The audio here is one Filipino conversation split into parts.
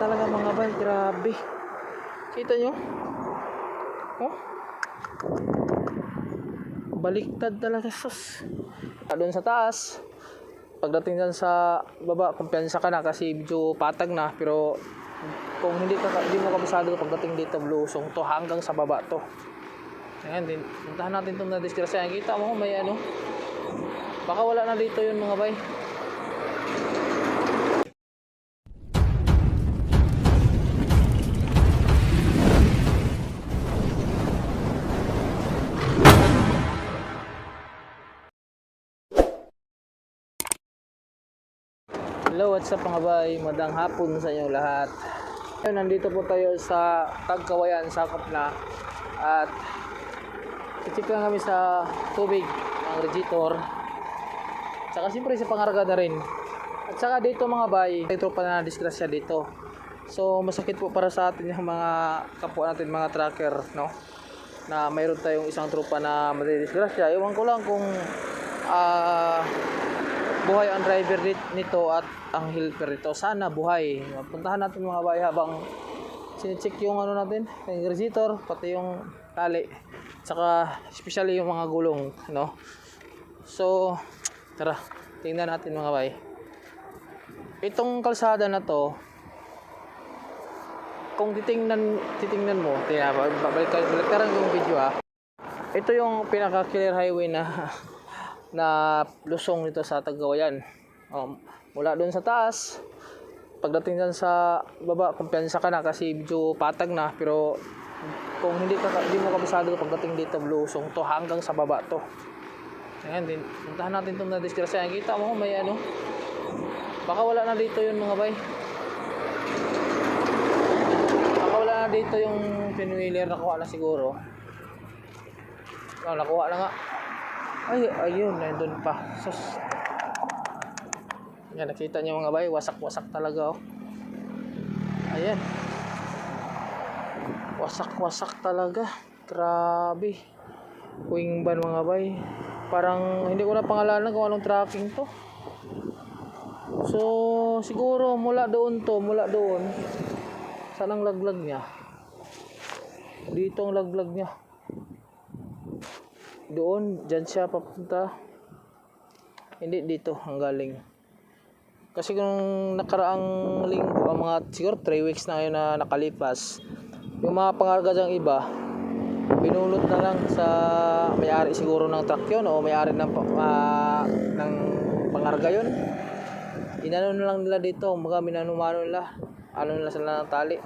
talaga mga bay, grabe. Kita nyo? Oh? Baliktad talaga sus. Doon sa taas, pagdating dyan sa baba, kumpiyansa ka na kasi medyo patag na. Pero kung hindi ka hindi mo kabisado pagdating dito, blusong to hanggang sa baba to. Ayan din. Puntahan natin itong na-disgrasya. Kita mo, may ano. Baka wala na dito yun mga bay. Hello, what's up mga bay? Madang hapon sa inyong lahat. Ngayon, nandito po tayo sa Tagkawayan, sakop na. At Chichik lang kami sa tubig ng regitor. Tsaka siyempre sa pangarga na rin. At saka dito mga bay, may tropa na disgrasya dito. So masakit po para sa atin yung mga kapwa natin mga tracker, no? Na mayroon tayong isang tropa na madidisgrasya. Iwan ko lang kung ah buhay ang driver nito at ang helper nito. Sana buhay. Puntahan natin mga bay habang sinecheck yung ano natin, yung regitor, pati yung tali. Tsaka especially yung mga gulong, no? So, tara, tingnan natin mga bay. Itong kalsada na to, kung titingnan titingnan mo, tingnan ba, balik balik ka yung video ha. Ito yung pinaka clear highway na na lusong nito sa Tagawayan. Um, mula doon sa taas, pagdating dyan sa baba, kumpiyansa ka na kasi medyo patag na pero kung hindi ka hindi mo kabisado pagdating dito blusong to hanggang sa baba to. Ayan din. Puntahan natin itong na-disgrasya. Kita mo may ano. Baka wala na dito yun mga bay. Baka wala na dito yung pinwheeler nakuha na siguro. Oh, nakuha na nga. Ay, ayun, nandun pa. Sus. Yan, nakita niyo mga bay, wasak-wasak talaga oh. Ayan. Wasak-wasak talaga. Grabe. Wing ban mga bay. Parang hindi ko na pangalanan kung anong tracking to. So, siguro mula doon to, mula doon. Saan ang laglag niya? Dito ang laglag niya. Doon, dyan siya papunta. Hindi dito ang galing. Kasi kung nakaraang linggo, mga siguro 3 weeks na ngayon na nakalipas, yung mga pangarga dyang iba, binulot na lang sa may-ari siguro ng truck yun o may-ari ng, ah, ng pangarga yun. Inano na lang nila dito, mga minanumano nila, ano nila sila ng tali.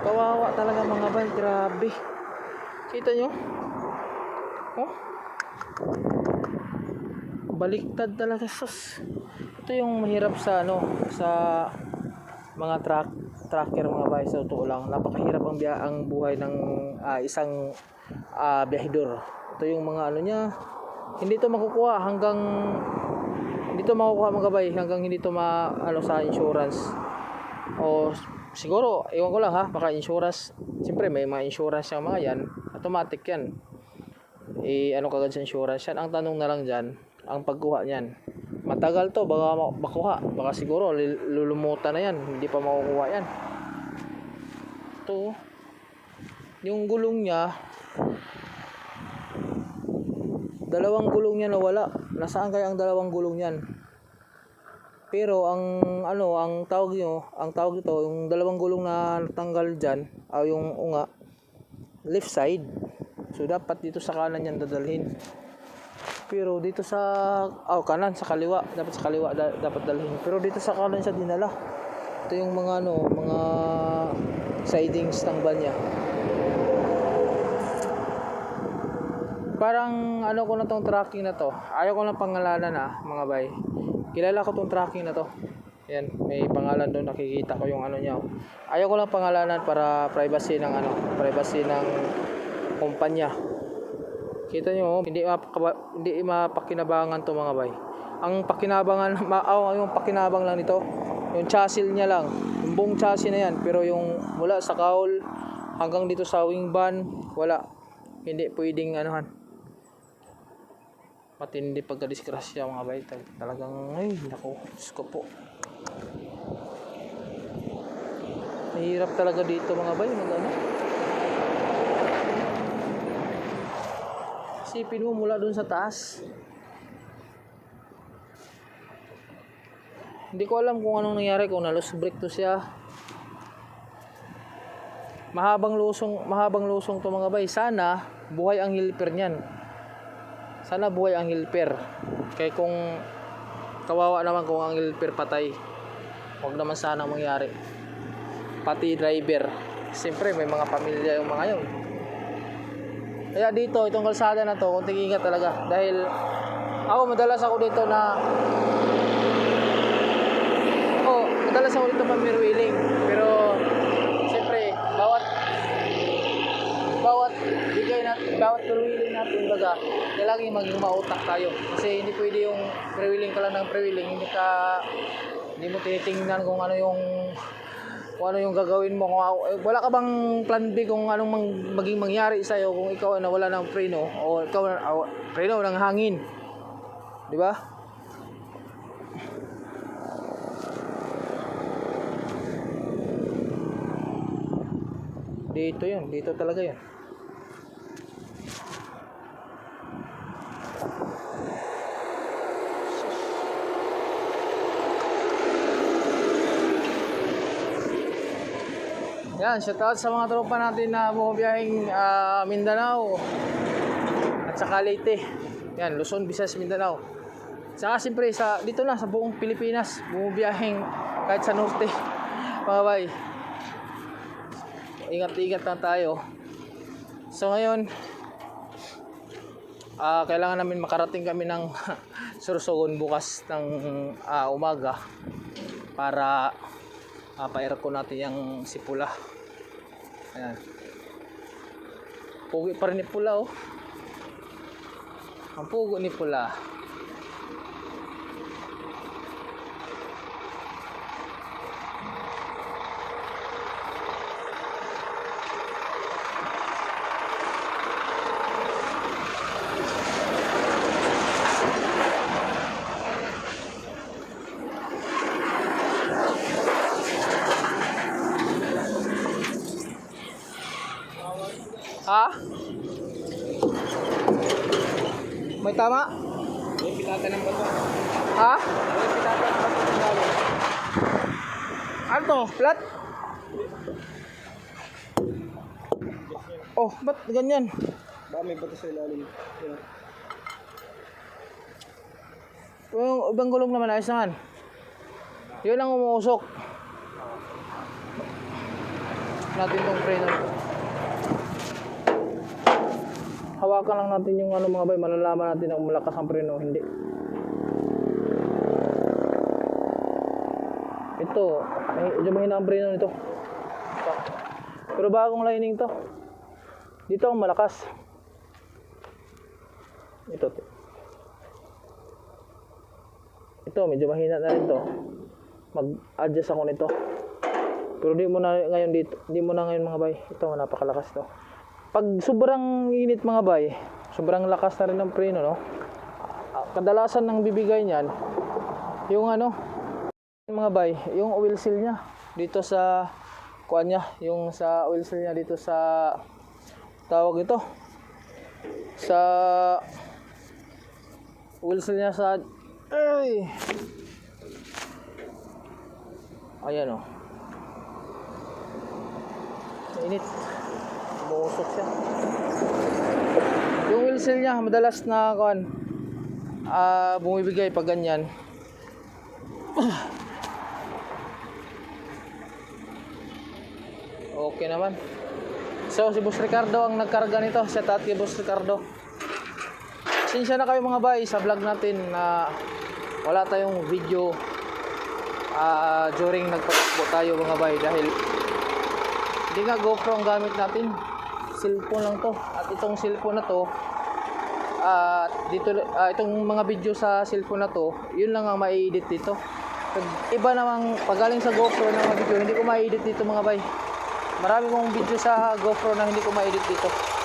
Kawawa talaga mga bay, grabe. Kita nyo? Oh? Baliktad talaga sus. Ito yung mahirap sa ano, sa mga truck tracker mga bay sa totoo lang. Napakahirap ang biya ang buhay ng ah, isang ah, biyahidor. Ito yung mga ano niya. Hindi to makukuha hanggang hindi to makukuha mga bay hanggang hindi to ma ano sa insurance. O siguro, iwan ko lang ha, baka insurance. Siyempre may mga insurance yung mga yan. Automatic yan eh ano kagad sa insurance? Yan ang tanong na lang dyan ang pagkuha niyan. Matagal to baka ma- makuha. Baka siguro lulumutan na yan. Hindi pa makukuha yan. To yung gulong niya dalawang gulong niya nawala nasaan kaya ang dalawang gulong niyan? Pero ang ano ang tawag nyo ang tawag ito yung dalawang gulong na natanggal dyan o yung unga left side So dapat dito sa kanan yan dadalhin. Pero dito sa oh kanan sa kaliwa, dapat sa kaliwa da, dapat dalhin. Pero dito sa kanan siya dinala. Ito yung mga ano, mga sidings ng van niya. Parang ano ko na tong tracking na to. Ayaw ko lang pangalanan ah, mga bay. Kilala ko tong tracking na to. Yan, may pangalan doon nakikita ko yung ano niya. oh. Ayaw ko lang pangalanan para privacy ng ano, privacy ng kumpanya. Kita nyo, oh, hindi mapakaba, hindi mapakinabangan to mga bay. Ang pakinabangan, ma, oh, yung pakinabang lang nito, yung chassis niya lang. Yung buong chassis na yan, pero yung mula sa kaul hanggang dito sa wing van, wala. Hindi pwedeng anuhan. Matindi pagka-disgrasya mga bay. Tal- Talagang, ay, Diyos ko po. Mahirap talaga dito mga bay, mag ano. Isipin mo mula dun sa taas. Hindi ko alam kung anong nangyari kung na-lost brake to siya. Mahabang lusong, mahabang lusong to mga bay. Sana buhay ang helper niyan. Sana buhay ang helper. Kaya kung kawawa naman kung ang helper patay. Huwag naman sana mangyari. Pati driver. Siyempre may mga pamilya yung mga yun. Kaya dito, itong kalsada na to, kunting ingat talaga. Dahil ako madalas ako dito na Oh, madalas ako dito mamirwiling. Pero siyempre, bawat bawat bigay natin, bawat pre-wheeling natin baga, kailangan maging mautak tayo. Kasi hindi pwede yung pre-wheeling ka lang ng pre-wheeling, hindi ka hindi mo tinitingnan kung ano yung kung ano yung gagawin mo kung ako- eh, wala ka bang plan B kung anong mang, maging mangyari sa iyo kung ikaw ay nawala ng preno o ikaw uh, preno ng hangin. 'Di ba? Dito yun, dito talaga yun. Yan, shout out sa mga tropa natin na bumabiyahing ah, Mindanao at saka Leyte. Yan, Luzon, Visayas, Mindanao. Saka siyempre sa dito na sa buong Pilipinas, bumabiyahing kahit sa norte. Mga bay. Ingat-ingat lang tayo. So ngayon, ah kailangan namin makarating kami ng Sorsogon bukas ng ah, umaga para uh, pa-aircon natin yung sipula. Ayan. Pugi pa rin ni pula oh. Ang pugo ni pula. Ha? May tama? Yung pitata ng bato. Ha? Yung pitata ng bato ng. Ano to? Flat? Oh, ba't ganyan? Baka may bato sa ilalim. Yan. Yung ibang gulong naman ayos naman. Yun ang umuusok. Natin tong preno nito. Hawakan lang natin yung ano mga bay, malalaman natin kung malakas ang preno hindi. Ito, may, medyo mahina ang preno nito. Ito. Pero bagong lining to. Dito ang malakas. Ito. to. Ito, medyo mahina na rin to. Mag-adjust ako nito. Pero di mo na ngayon dito, di mo na ngayon mga bay. Ito, napakalakas to. Pag sobrang init mga bay, sobrang lakas na rin ng preno, no? Kadalasan ng bibigay niyan, yung ano, mga bay, yung oil seal niya dito sa kuan niya, yung sa oil seal niya dito sa tawag ito sa oil seal niya sa ay! Ayan oh. Init umuusok siya. Yung wheel niya madalas na kuan ah bumibigay pag ganyan. Okay naman. So si Boss Ricardo ang nagkarga nito. Out kay Boss Ricardo. Sinsya na kayo mga bay sa vlog natin na wala tayong video ah during nagpatakbo tayo mga bay dahil hindi nga GoPro ang gamit natin cellphone lang to. At itong cellphone na to at dito ah, itong mga video sa cellphone na to yun lang ang mai-edit dito. Pag iba namang pagaling sa GoPro ng mga video hindi ko ma-edit dito mga bay. Marami kong video sa GoPro na hindi ko ma-edit dito